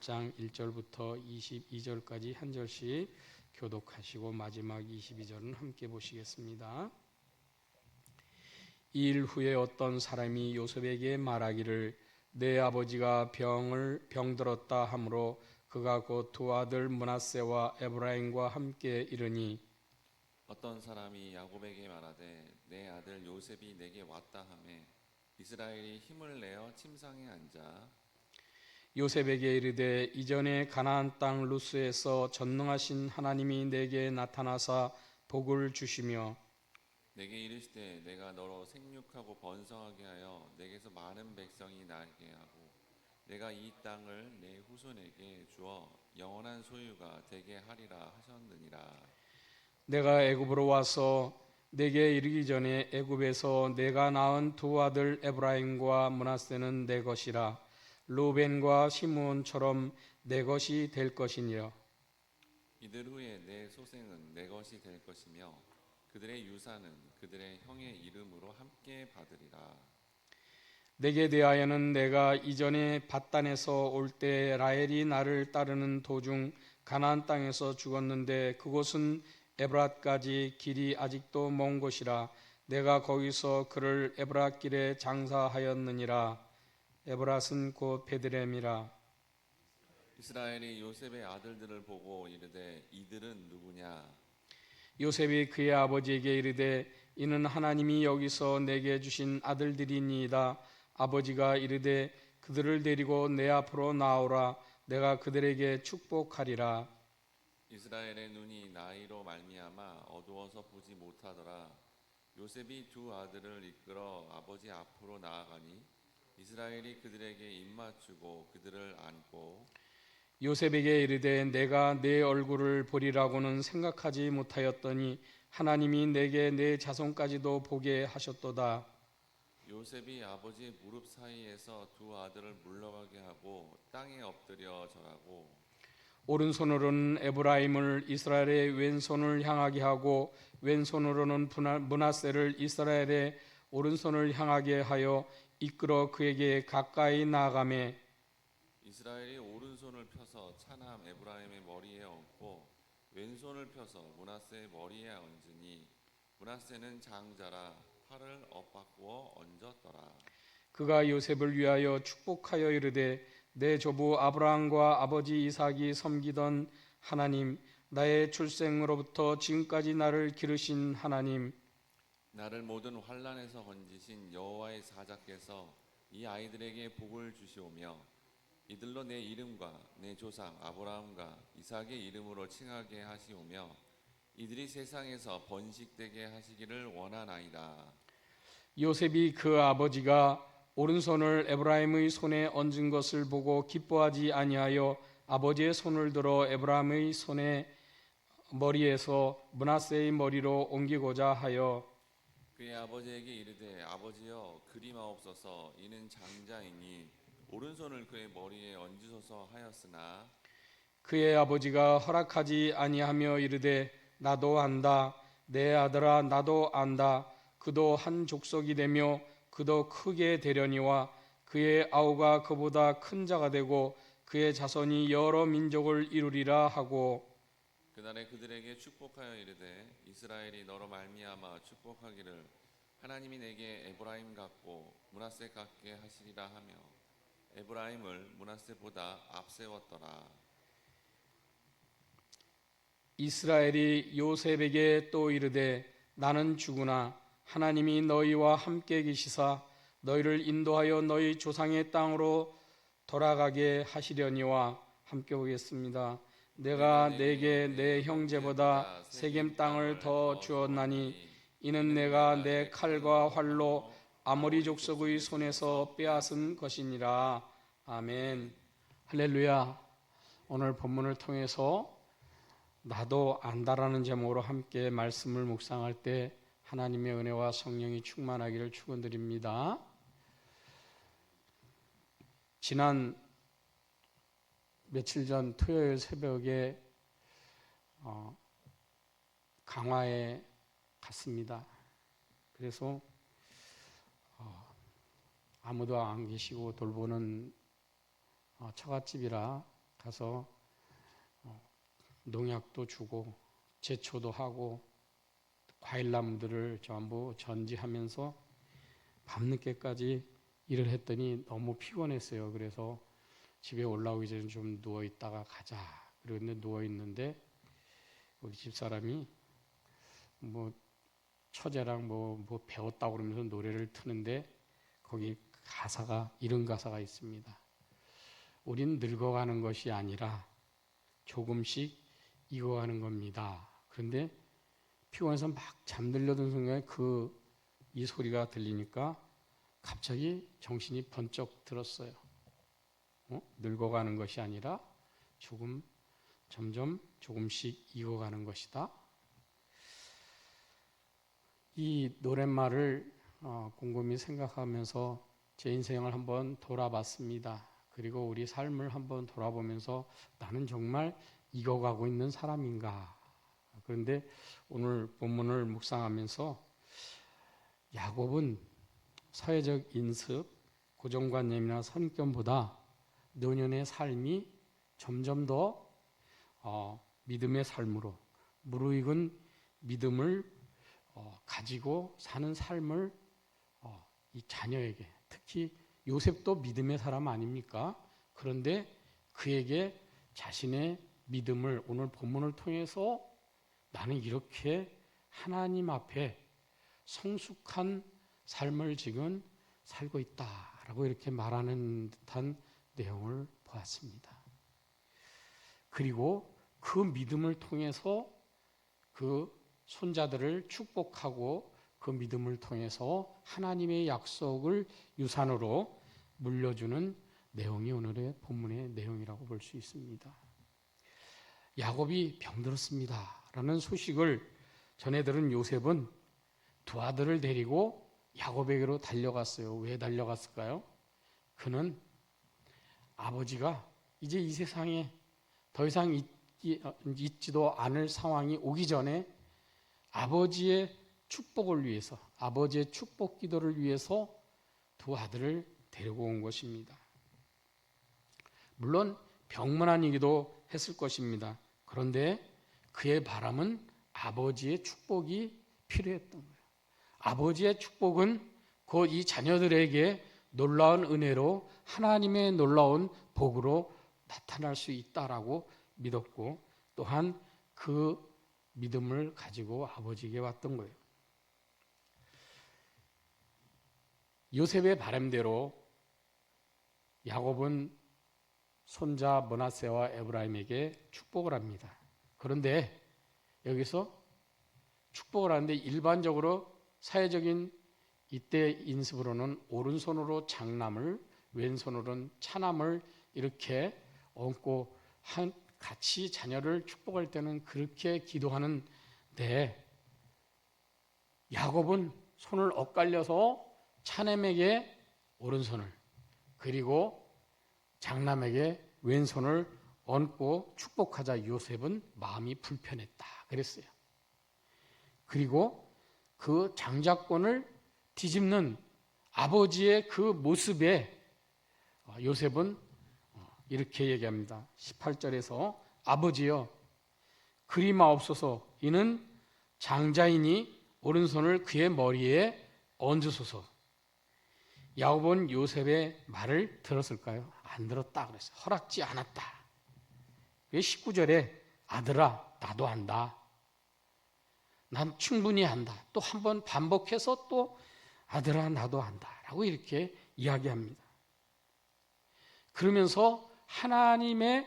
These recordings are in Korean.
장 1절부터 22절까지 한 절씩 교독하시고 마지막 22절은 함께 보시겠습니다. 이 일 후에 어떤 사람이 요셉에게 말하기를 내 아버지가 병을 병들었다 하므로 그가 곧 두 아들 문하세와 에브라임과 함께 이르니 어떤 사람이 야곱에게 말하되 내 아들 요셉이 내게 왔다 하매 이스라엘이 힘을 내어 침상에 앉아 요셉에게 이르되 이전에 가나안 땅 루스에서 전능하신 하나님이 내게 나타나사 복을 주시며 내게 이르시되 내가 너로 생육하고 번성하게 하여 내게서 많은 백성이 나게 하고 내가 이 땅을 내 후손에게 주어 영원한 소유가 되게 하리라 하셨느니라. 내가 애굽으로 와서 내게 이르기 전에 애굽에서 내가 낳은 두 아들 에브라임과 문하세는 내 것이라 루벤과 시므온처럼 내 것이 될 것이니라. 이들 후에 내 소생은 내 것이 될 것이며 그들의 유산은 그들의 형의 이름으로 함께 받으리라. 내게 대하여는 내가 이전에 바단에서 올 때 라헬이 나를 따르는 도중 가나안 땅에서 죽었는데 그곳은 에브랏까지 길이 아직도 먼 곳이라 내가 거기서 그를 에브랏 길에 장사하였느니라 에브랏은 곧 베드렘이라. 이스라엘이 요셉의 아들들을 보고 이르되 이들은 누구냐? 요셉이 그의 아버지에게 이르되 이는 하나님이 여기서 내게 주신 아들들이니이다. 아버지가 이르되 그들을 데리고 내 앞으로 나오라. 내가 그들에게 축복하리라. 이스라엘의 눈이 나이로 말미암아 어두워서 보지 못하더라. 요셉이 두 아들을 이끌어 아버지 앞으로 나아가니 이스라엘이 그들에게 입맞추고 그들을 안고 요셉에게 이르되 내가 내 얼굴을 보리라고는 생각하지 못하였더니 하나님이 내게 내 자손까지도 보게 하셨도다. 요셉이 아버지의 무릎 사이에서 두 아들을 물러가게 하고 땅에 엎드려 절하고 오른손으로는 에브라임을 이스라엘의 왼손을 향하게 하고 왼손으로는 문하세를 이스라엘의 오른손을 향하게 하여 이끌어 그에게 가까이 나아가매 이스라엘이 오른손을 펴서 차남 에브라임의 머리에 얹고 왼손을 펴서 문하세의 머리에 얹으니 문하세는 장자라 팔을 엇바꾸어 얹었더라. 그가 요셉을 위하여 축복하여 이르되 내 조부 아브라함과 아버지 이삭이 섬기던 하나님 나의 출생으로부터 지금까지 나를 기르신 하나님 나를 모든 환란에서 건지신 여호와의 사자께서 이 아이들에게 복을 주시오며 이들로 내 이름과 내 조상 아브라함과 이삭의 이름으로 칭하게 하시오며 이들이 세상에서 번식되게 하시기를 원하나이다. 요셉이 그 아버지가 오른손을 에브라임의 손에 얹은 것을 보고 기뻐하지 아니하여 아버지의 손을 들어 에브라임의 손에 머리에서 문하세의 머리로 옮기고자 하여 그의 아버지에게 이르되 아버지여 그리마옵소서. 이는 장자이니 오른손을 그의 머리에 얹으소서 하였으나. 그의 아버지가 허락하지 아니하며 이르되 나도 안다. 내 아들아 나도 안다. 그도 한 족속이 되며 그도 크게 되려니와 그의 아우가 그보다 큰 자가 되고 그의 자손이 여러 민족을 이루리라 하고 그날에 그들에게 축복하여 이르되 이스라엘이 너로 말미암아 축복하기를 하나님이 내게 에브라임 같고 문하세 같게 하시리라 하며 에브라임을 문하세보다 앞세웠더라 이스라엘이 요셉에게 또 이르되 나는 죽으나 하나님이 너희와 함께 계시사 너희를 인도하여 너희 조상의 땅으로 돌아가게 하시려니와 함께 보겠습니다. 내가 내게 내 형제보다 세겜 땅을 더 주었나니 이는 내가 내 칼과 활로 아모리 족속의 손에서 빼앗은 것이니라. 아멘. 할렐루야. 오늘 본문을 통해서 나도 안다라는 제목으로 함께 말씀을 묵상할 때 하나님의 은혜와 성령이 충만하기를 축원드립니다. 지난 며칠 전 토요일 새벽에 어, 강화에 갔습니다. 그래서 어, 아무도 안 계시고 돌보는 어, 처갓집이라 가서 어, 농약도 주고 제초도 하고 과일나무들을 전부 전지하면서 밤늦게까지 일을 했더니 너무 피곤했어요. 그래서 집에 올라오기 전에 좀 누워 있다가 가자. 그런데 누워 있는데 우리 집 사람이 뭐 처제랑 뭐, 뭐 배웠다고 그러면서 노래를 트는데 거기 가사가 이런 가사가 있습니다. 우린 늙어가는 것이 아니라 조금씩 익어가는 겁니다. 그런데 피곤해서 막 잠들려던 순간에 그 이 소리가 들리니까 갑자기 정신이 번쩍 들었어요. 어? 늙어가는 것이 아니라 조금 점점 조금씩 익어가는 것이다. 이 노랫말을 어, 곰곰이 생각하면서 제 인생을 한번 돌아봤습니다. 그리고 우리 삶을 한번 돌아보면서 나는 정말 익어가고 있는 사람인가. 그런데 오늘 본문을 묵상하면서 야곱은 사회적 인습, 고정관념이나 선견보다 노년의 삶이 점점 더 어, 믿음의 삶으로 무르익은 믿음을 어, 가지고 사는 삶을 어, 이 자녀에게 특히 요셉도 믿음의 사람 아닙니까? 그런데 그에게 자신의 믿음을 오늘 본문을 통해서 나는 이렇게 하나님 앞에 성숙한 삶을 지금 살고 있다라고 이렇게 말하는 듯한 내용을 보았습니다. 그리고 그 믿음을 통해서 그 손자들을 축복하고 그 믿음을 통해서 하나님의 약속을 유산으로 물려주는 내용이 오늘의 본문의 내용이라고 볼 수 있습니다. 야곱이 병들었습니다 라는 소식을 전해 들은 요셉은 두 아들을 데리고 야곱에게로 달려갔어요. 왜 달려갔을까요? 그는 아버지가 이제 이 세상에 더 이상 어, 있지도 않을 상황이 오기 전에 아버지의 축복을 위해서, 아버지의 축복 기도를 위해서 두 아들을 데리고 온 것입니다. 물론 병문안이기도 했을 것입니다. 그런데 그의 바람은 아버지의 축복이 필요했던 거예요. 아버지의 축복은 곧 이 자녀들에게 놀라운 은혜로 하나님의 놀라운 복으로 나타날 수 있다라고 믿었고 또한 그 믿음을 가지고 아버지에게 왔던 거예요. 요셉의 바람대로 야곱은 손자 머나세와 에브라임에게 축복을 합니다. 그런데 여기서 축복을 하는데 일반적으로 사회적인 이때 인습으로는 오른손으로 장남을 왼손으로는 차남을 이렇게 얹고 한 같이 자녀를 축복할 때는 그렇게 기도하는데 야곱은 손을 엇갈려서 차남에게 오른손을 그리고 장남에게 왼손을 얹고 축복하자 요셉은 마음이 불편했다 그랬어요. 그리고 그 장자권을 뒤집는 아버지의 그 모습에 어, 요셉은 어, 이렇게 얘기합니다. 18절에서 아버지여 그리 마옵소서 이는 장자이니 오른손을 그의 머리에 얹으소서. 야곱은 요셉의 말을 들었을까요? 안 들었다 그랬어요. 허락지 않았다. 19절에 아들아 나도 안다. 난 충분히 안다. 또 한 번 반복해서 또 아들아 나도 안다라고 이렇게 이야기합니다. 그러면서 하나님의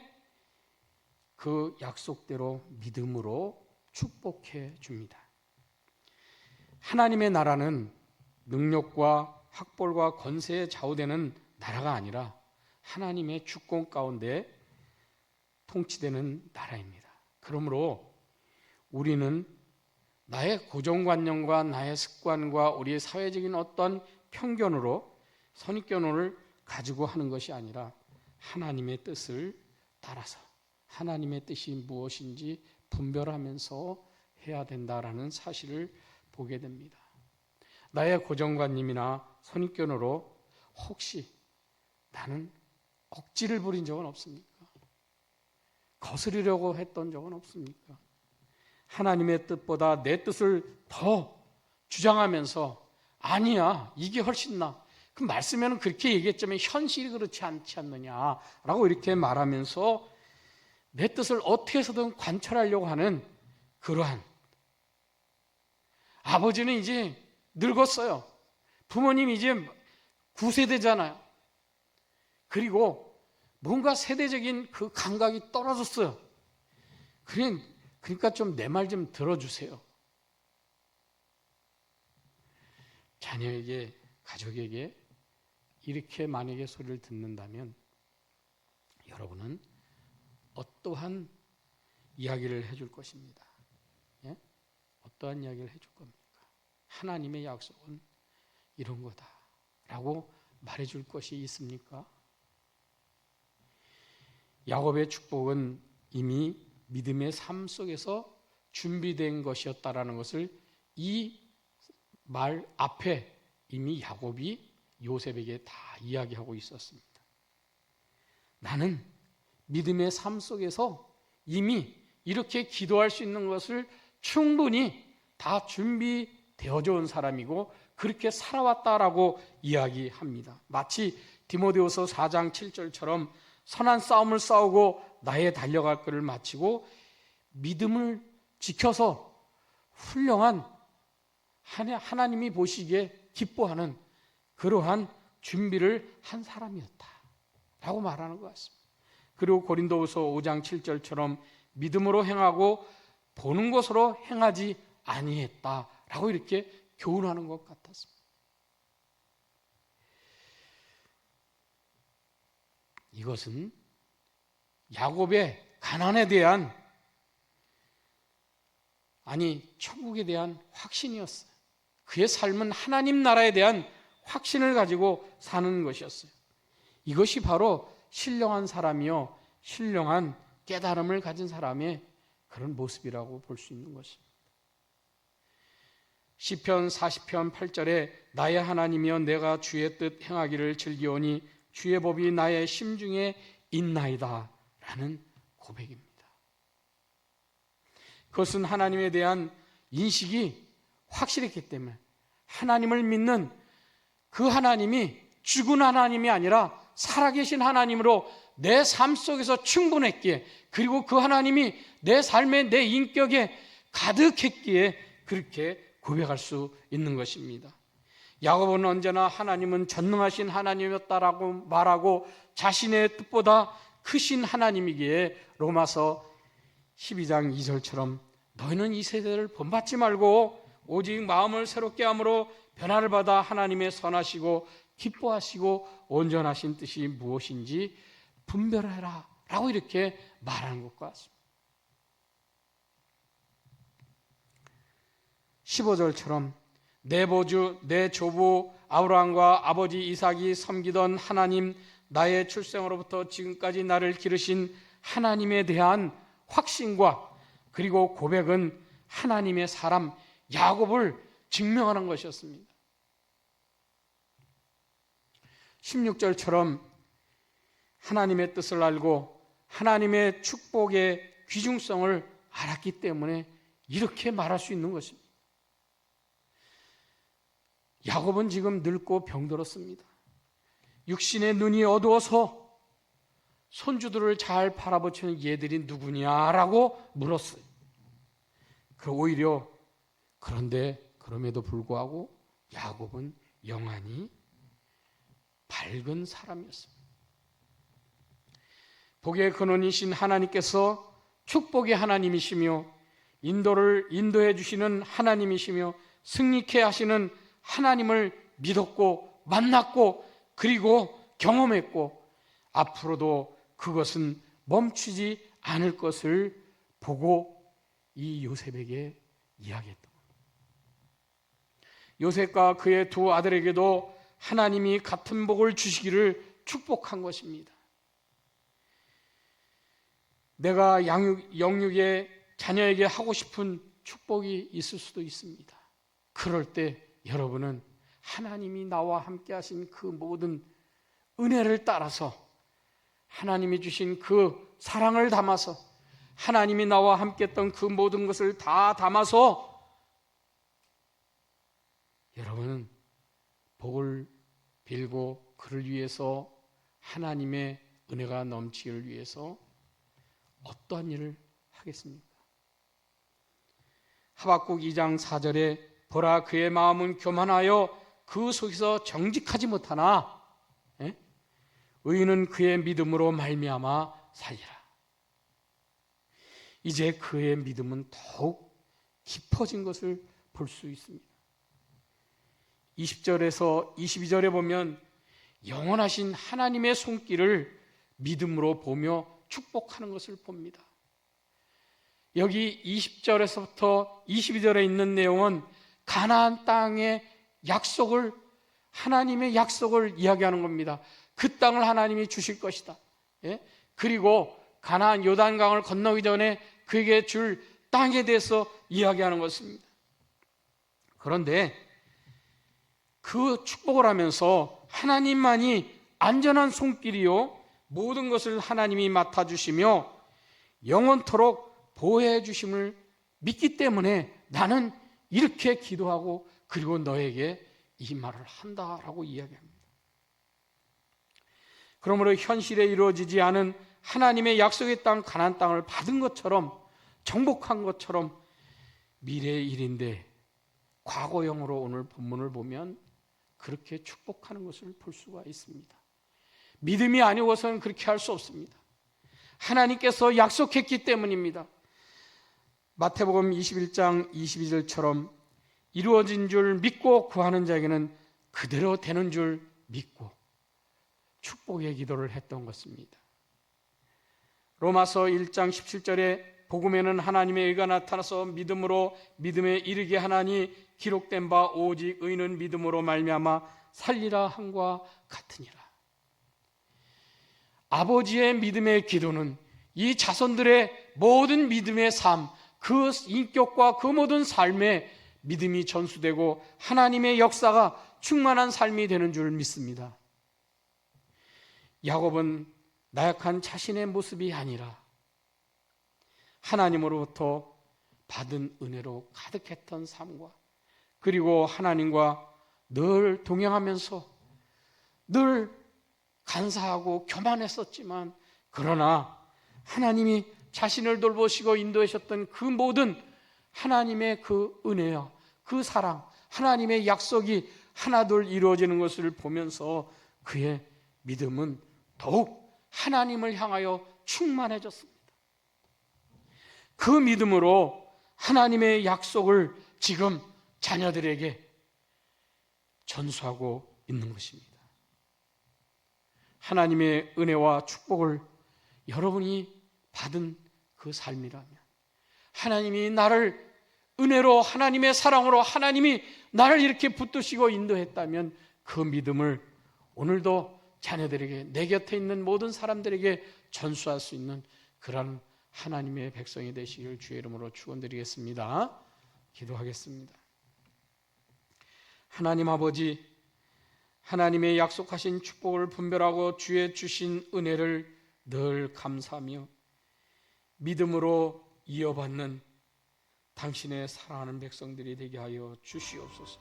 그 약속대로 믿음으로 축복해 줍니다. 하나님의 나라는 능력과 학벌과 권세에 좌우되는 나라가 아니라 하나님의 주권 가운데 통치되는 나라입니다. 그러므로 우리는 나의 고정관념과 나의 습관과 우리의 사회적인 어떤 편견으로 선입견을 가지고 하는 것이 아니라 하나님의 뜻을 따라서 하나님의 뜻이 무엇인지 분별하면서 해야 된다라는 사실을 보게 됩니다. 나의 고정관념이나 선입견으로 혹시 나는 억지를 부린 적은 없습니까? 거스르려고 했던 적은 없습니까? 하나님의 뜻보다 내 뜻을 더 주장하면서 아니야 이게 훨씬 나. 그 말씀에는 그렇게 얘기했지만 현실이 그렇지 않지 않느냐라고 이렇게 말하면서 내 뜻을 어떻게 해서든 관철하려고 하는 그러한 아버지는 이제 늙었어요. 부모님 이제 9세대잖아요. 그리고 뭔가 세대적인 그 감각이 떨어졌어요. 그러니- 그러니까 좀 내 말 좀 들어주세요. 자녀에게, 가족에게 이렇게 만약에 소리를 듣는다면 여러분은 어떠한 이야기를 해줄 것입니다. 예? 어떠한 이야기를 해줄 겁니까? 하나님의 약속은 이런 거다. 라고 말해줄 것이 있습니까? 야곱의 축복은 이미 믿음의 삶 속에서 준비된 것이었다라는 것을 이 말 앞에 이미 야곱이 요셉에게 다 이야기하고 있었습니다. 나는 믿음의 삶 속에서 이미 이렇게 기도할 수 있는 것을 충분히 다 준비되어져 온 사람이고 그렇게 살아왔다라고 이야기합니다. 마치 디모데후서 4장 7절처럼 선한 싸움을 싸우고 나의 달려갈 것을 마치고 믿음을 지켜서 훌륭한 하나- 하나님이 보시기에 기뻐하는 그러한 준비를 한 사람이었다. 라고 말하는 것 같습니다. 그리고 고린도후서 5장 7절처럼 믿음으로 행하고 보는 것으로 행하지 아니했다 라고 이렇게 교훈하는 것 같았습니다. 이것은 야곱의 가난에 대한 아니 천국에 대한 확신이었어요. 그의 삶은 하나님 나라에 대한 확신을 가지고 사는 것이었어요. 이것이 바로 신령한 사람이요 신령한 깨달음을 가진 사람의 그런 모습이라고 볼 수 있는 것입니다. 시편 40편 8절에 나의 하나님이여 내가 주의 뜻 행하기를 즐기오니 주의 법이 나의 심중에 있나이다 라는 고백입니다. 그것은 하나님에 대한 인식이 확실했기 때문에 하나님을 믿는 그 하나님이 죽은 하나님이 아니라 살아계신 하나님으로 내 삶 속에서 충분했기에 그리고 그 하나님이 내 삶에 내 인격에 가득했기에 그렇게 고백할 수 있는 것입니다. 야곱은 언제나 하나님은 전능하신 하나님이었다라고 말하고 자신의 뜻보다 크신 하나님이기에 로마서 12장 2절처럼 너희는 이 세대를 본받지 말고 오직 마음을 새롭게 함으로 변화를 받아 하나님의 선하시고 기뻐하시고 온전하신 뜻이 무엇인지 분별해라 라고 이렇게 말하는 것 같습니다. 15절처럼 내 보주 내 조부 아브라함과 아버지 이삭이 섬기던 하나님 나의 출생으로부터 지금까지 나를 기르신 하나님에 대한 확신과 그리고 고백은 하나님의 사람 야곱을 증명하는 것이었습니다. 16절처럼 하나님의 뜻을 알고 하나님의 축복의 귀중성을 알았기 때문에 이렇게 말할 수 있는 것입니다. 야곱은 지금 늙고 병들었습니다. 육신의 눈이 어두워서 손주들을 잘 바라보치는 얘들이 누구냐라고 물었어요. 그 오히려 그런데 그럼에도 불구하고 야곱은 영안이 밝은 사람이었습니다. 복의 근원이신 하나님께서 축복의 하나님이시며 인도를 인도해 주시는 하나님이시며 승리케 하시는 하나님을 믿었고 만났고 그리고 경험했고 앞으로도 그것은 멈추지 않을 것을 보고 이 요셉에게 이야기했던 겁니다. 요셉과 그의 두 아들에게도 하나님이 같은 복을 주시기를 축복한 것입니다. 내가 양육, 영육의 자녀에게 하고 싶은 축복이 있을 수도 있습니다. 그럴 때 여러분은 하나님이 나와 함께 하신 그 모든 은혜를 따라서 하나님이 주신 그 사랑을 담아서 하나님이 나와 함께 했던 그 모든 것을 다 담아서 여러분은 복을 빌고 그를 위해서 하나님의 은혜가 넘치기를 위해서 어떠한 일을 하겠습니까? 하박국 2장 4절에 보라 그의 마음은 교만하여 그 속에서 정직하지 못하나 예? 의인은 그의 믿음으로 말미암아 살리라. 이제 그의 믿음은 더욱 깊어진 것을 볼 수 있습니다. 20절에서 22절에 보면 영원하신 하나님의 손길을 믿음으로 보며 축복하는 것을 봅니다. 여기 20절에서부터 22절에 있는 내용은 가나안 땅의 약속을 하나님의 약속을 이야기하는 겁니다. 그 땅을 하나님이 주실 것이다. 예? 그리고 가나안 요단강을 건너기 전에 그에게 줄 땅에 대해서 이야기하는 것입니다. 그런데 그 축복을 하면서 하나님만이 안전한 손길이요 모든 것을 하나님이 맡아 주시며 영원토록 보호해 주심을 믿기 때문에 나는 이렇게 기도하고 그리고 너에게 이 말을 한다라고 이야기합니다. 그러므로 현실에 이루어지지 않은 하나님의 약속의 땅 가나안 땅을 받은 것처럼 정복한 것처럼 미래의 일인데 과거형으로 오늘 본문을 보면 그렇게 축복하는 것을 볼 수가 있습니다. 믿음이 아니고서는 그렇게 할 수 없습니다. 하나님께서 약속했기 때문입니다. 마태복음 21장 22절처럼 이루어진 줄 믿고 구하는 자에게는 그대로 되는 줄 믿고 축복의 기도를 했던 것입니다. 로마서 1장 17절에 복음에는 하나님의 의가 나타나서 믿음으로 믿음에 이르게 하나니 기록된 바 오직 의는 믿음으로 말미암아 살리라 함과 같으니라. 아버지의 믿음의 기도는 이 자손들의 모든 믿음의 삶, 그 인격과 그 모든 삶에 믿음이 전수되고 하나님의 역사가 충만한 삶이 되는 줄 믿습니다. 야곱은 나약한 자신의 모습이 아니라 하나님으로부터 받은 은혜로 가득했던 삶과 그리고 하나님과 늘 동행하면서 늘 간사하고 교만했었지만 그러나 하나님이 자신을 돌보시고 인도하셨던 그 모든 하나님의 그 은혜와 그 사랑, 하나님의 약속이 하나둘 이루어지는 것을 보면서 그의 믿음은 더욱 하나님을 향하여 충만해졌습니다. 그 믿음으로 하나님의 약속을 지금 자녀들에게 전수하고 있는 것입니다. 하나님의 은혜와 축복을 여러분이 받은 그 삶이라면 하나님이 나를 은혜로 하나님의 사랑으로 하나님이 나를 이렇게 붙드시고 인도했다면 그 믿음을 오늘도 자녀들에게 내 곁에 있는 모든 사람들에게 전수할 수 있는 그런 하나님의 백성이 되시길 주의 이름으로 축원드리겠습니다. 기도하겠습니다. 하나님 아버지 하나님의 약속하신 축복을 분별하고 주의 주신 은혜를 늘 감사하며 믿음으로 이어받는 당신의 사랑하는 백성들이 되게 하여 주시옵소서.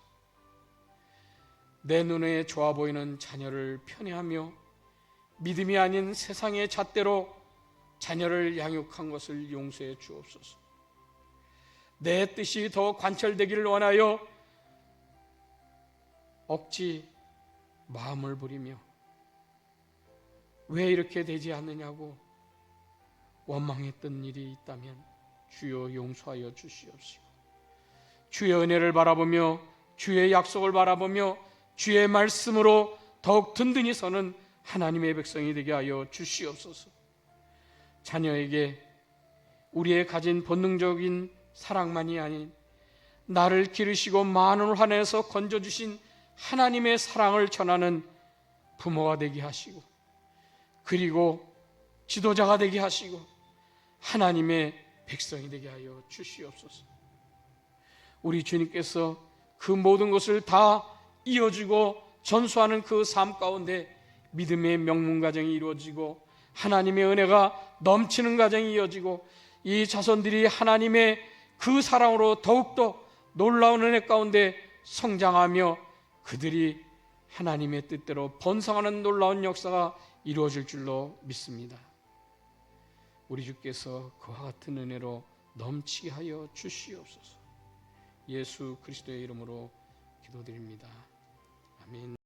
내 눈에 좋아 보이는 자녀를 편애하며 믿음이 아닌 세상의 잣대로 자녀를 양육한 것을 용서해 주옵소서. 내 뜻이 더 관철되기를 원하여 억지 마음을 부리며 왜 이렇게 되지 않느냐고 원망했던 일이 있다면 주여 용서하여 주시옵시고 주의 은혜를 바라보며 주의 약속을 바라보며 주의 말씀으로 더욱 든든히 서는 하나님의 백성이 되게 하여 주시옵소서. 자녀에게 우리의 가진 본능적인 사랑만이 아닌 나를 기르시고 만원을 환해서 건져주신 하나님의 사랑을 전하는 부모가 되게 하시고 그리고 지도자가 되게 하시고 하나님의 백성이 되게 하여 주시옵소서. 우리 주님께서 그 모든 것을 다 이어주고 전수하는 그 삶 가운데 믿음의 명문 가정이 이루어지고 하나님의 은혜가 넘치는 가정이 이어지고 이 자손들이 하나님의 그 사랑으로 더욱더 놀라운 은혜 가운데 성장하며 그들이 하나님의 뜻대로 번성하는 놀라운 역사가 이루어질 줄로 믿습니다. 우리 주께서 그와 같은 은혜로 넘치게 하여 주시옵소서. 예수 그리스도의 이름으로 기도드립니다. 아멘.